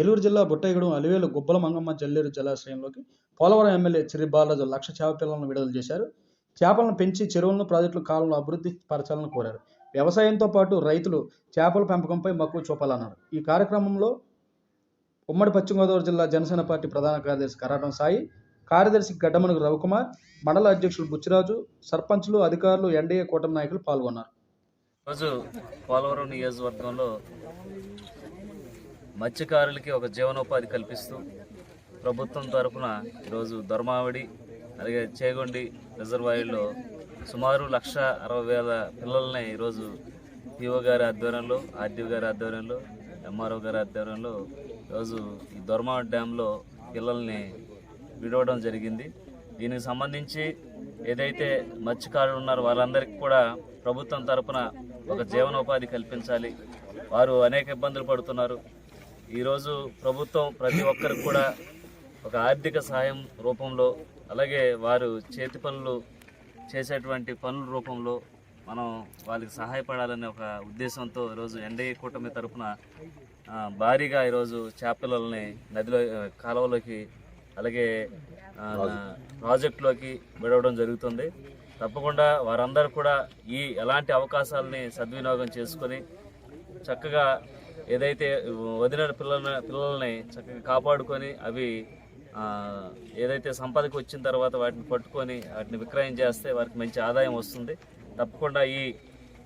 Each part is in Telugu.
ఏలూరు జిల్లా బుట్టైగూడెం అలివేలు గుబ్బల మంగమ్మ జల్లేరు జలాశయంలోకి పోలవరం ఎమ్మెల్యే చిరి బాలరాజు లక్ష చేప పిల్లలను విడుదల చేశారు. చేపలను పెంచి చెరువులను ప్రాజెక్టులు కాలంలో అభివృద్ధి పరచాలని కోరారు. వ్యవసాయంతో పాటు రైతులు చేపల పెంపకంపై మక్కువ చూపాలన్నారు. ఈ కార్యక్రమంలో ఉమ్మడి పశ్చిమ గోదావరి జిల్లా జనసేన పార్టీ ప్రధాన కార్యదర్శి కరాటం సాయి కార్యదర్శి గడ్డమనుగు రవికుమార్ మండల అధ్యక్షులు బుచ్చిరాజు సర్పంచ్లు అధికారులు ఎన్డీఏ కూటమి నాయకులు పాల్గొన్నారు. రోజు పోలవరం నియోజకవర్గంలో మత్స్యకారులకి ఒక జీవనోపాధి కల్పిస్తూ ప్రభుత్వం తరఫున ఈరోజు దొరమావిడి అలాగే చేగొండి రిజర్వాయర్లో సుమారు లక్ష అరవై వేల పిల్లల్ని ఈరోజు పిఓ గారి ఆధ్వర్యంలో ఆర్డీఓ గారి ఆధ్వర్యంలో ఎంఆర్ఓ గారి ఆధ్వర్యంలో ఈరోజు ఈ దొరమావిడి డ్యాంలో పిల్లల్ని విడవడం జరిగింది. దీనికి సంబంధించి ఏదైతే మత్స్యకారులు ఉన్నారో వాళ్ళందరికీ కూడా ప్రభుత్వం తరపున ఒక జీవనోపాధి కల్పించాలి. వారు అనేక ఇబ్బందులు పడుతున్నారు. ఈరోజు ప్రభుత్వం ప్రతి ఒక్కరికి కూడా ఒక ఆర్థిక సహాయం రూపంలో అలాగే వారు చేతి పనులు చేసేటువంటి పనుల రూపంలో మనం వాళ్ళకి సహాయపడాలనే ఒక ఉద్దేశంతో ఈరోజు ఎన్డీఏ కూటమి తరపున భారీగా ఈరోజు చేపలని నదిలో కాలువలోకి అలాగే ప్రాజెక్టులోకి విడవడం జరుగుతుంది. తప్పకుండా వారందరూ కూడా ఈ ఎలాంటి అవకాశాలని సద్వినియోగం చేసుకొని చక్కగా ఏదైతే వదిలిన పిల్లల పిల్లల్ని చక్కగా కాపాడుకొని అవి ఏదైతే సంపదకి వచ్చిన తర్వాత వాటిని పట్టుకొని వాటిని విక్రయం చేస్తే వారికి మంచి ఆదాయం వస్తుంది. తప్పకుండా ఈ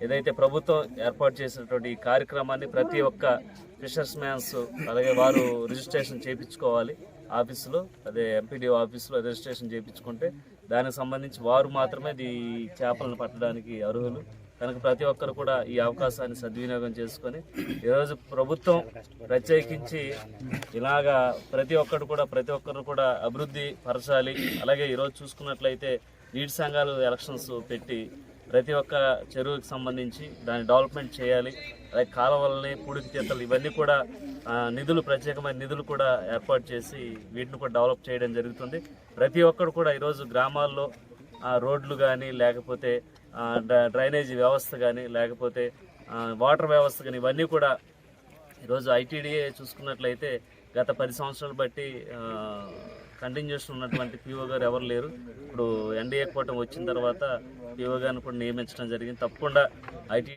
ఏదైతే ప్రభుత్వం ఏర్పాటు చేసినటువంటి ఈ కార్యక్రమాన్ని ప్రతి ఒక్క ఫిషర్స్ మ్యాన్స్ అలాగే వారు రిజిస్ట్రేషన్ చేయించుకోవాలి ఆఫీసులో అదే ఎంపీడీఓ ఆఫీసులో రిజిస్ట్రేషన్ చేయించుకుంటే దానికి సంబంధించి వారు మాత్రమే ఈ చేపలను పట్టడానికి అర్హులు. కనుక ప్రతి ఒక్కరు కూడా ఈ అవకాశాన్ని సద్వినియోగం చేసుకొని ఈరోజు ప్రభుత్వం ప్రత్యేకించి ఇలాగా ప్రతి ఒక్కరు కూడా ప్రతి ఒక్కరు కూడా అభివృద్ధి పరచాలి. అలాగే ఈరోజు చూసుకున్నట్లయితే నీటి సంఘాలు ఎలక్షన్స్ పెట్టి ప్రతి ఒక్క చెరువుకి సంబంధించి దాన్ని డెవలప్మెంట్ చేయాలి. అలాగే కాలువలని పూడికి తీతలు ఇవన్నీ కూడా నిధులు ప్రత్యేకమైన నిధులు కూడా ఏర్పాటు చేసి వీటిని కూడా డెవలప్ చేయడం జరుగుతుంది. ప్రతి ఒక్కరు కూడా ఈరోజు గ్రామాల్లో ఆ, రోడ్లు కానీ లేకపోతే డ్రైనేజీ వ్యవస్థ కానీ లేకపోతే వాటర్ వ్యవస్థ కానీ ఇవన్నీ కూడా ఈరోజు ఐటీడీఏ చూసుకున్నట్లయితే గత పది సంవత్సరాలు బట్టి కంటిన్యూషన్ ఉన్నటువంటి పిఓ గారు ఎవరు లేరు. ఇప్పుడు ఎన్డీఏ కూటమి వచ్చిన తర్వాత పిఓ గారిని కూడా నియమించడం జరిగింది. తప్పకుండా ఐటీ